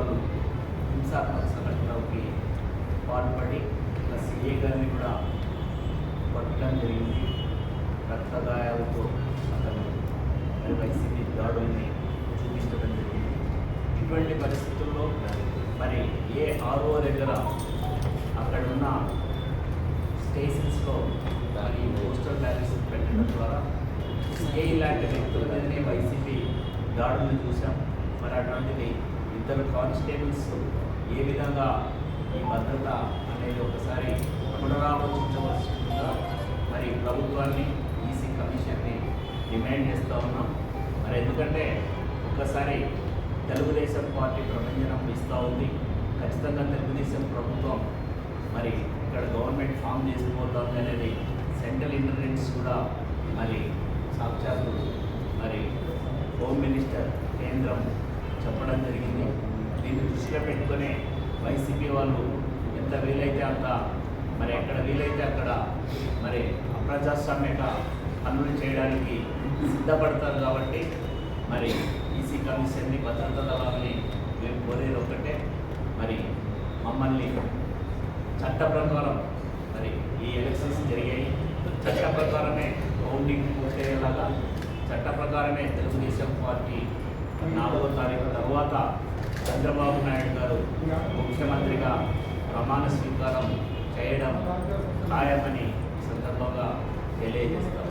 వాళ్ళు హింసాత్మక సంఘటనలోకి పాల్పడి ఇలా సిఏ గారిని కూడా పట్టడం జరిగింది. రక్త గాయాలతో అతను వైసీపీ దాడుల్ని చూపించడం జరిగింది. ఇటువంటి పరిస్థితుల్లో మరి ఏ ఆర్ఓ దగ్గర అక్కడ ఉన్న స్టేషన్స్లో దాని పోస్టల్ బ్యాలెన్స్ పెట్టడం ద్వారా ఏ ఇలాంటి వ్యక్తుల మీదనే వైసీపీ దాడులను చూసాం మరి అటువంటిది ఇద్దరు కానిస్టేబుల్స్ ఏ విధంగా ఈ భద్రత అనేది ఒకసారి పునరాలోచించవలసిందిగా మరి ప్రభుత్వాన్ని ఈసీ కమిషన్ని డిమాండ్ చేస్తూ ఉన్నాం. మరి ఎందుకంటే ఒక్కసారి తెలుగుదేశం పార్టీ ప్రభంజనం ఇస్తూ ఉంది. ఖచ్చితంగా తెలుగుదేశం ప్రభుత్వం మరి ఇక్కడ గవర్నమెంట్ ఫామ్ చేసుకుపోతుంది అనేది సెంట్రల్ ఇంటెలిజెన్స్ కూడా మరి సాక్షాత్తు మరి హోమ్ మినిస్టర్ దృష్టిలో పెట్టుకునే వైసీపీ వాళ్ళు ఎంత వీలైతే అంత మరి ఎక్కడ వీలైతే అక్కడ మరి అప్రజాస్వామ్యక పనులు చేయడానికి సిద్ధపడతారు కాబట్టి మరి ఈసీ కమిషన్ని భద్రతా దళాలని మేము కోరేది ఒకటే. మరి మమ్మల్ని చట్ట ప్రకారం మరి ఈ ఎలక్షన్స్ జరిగాయి. చట్ట ప్రకారమే కౌంటింగ్ పూర్తయ్యేలాగా చట్ట ప్రకారమే తెలుగుదేశం పార్టీ నాలుగో తారీఖు తర్వాత చంద్రబాబు నాయుడు గారు ముఖ్యమంత్రిగా ప్రమాణ స్వీకారం చేయడం ఖాయమని సందర్భంగా తెలియజేస్తారు.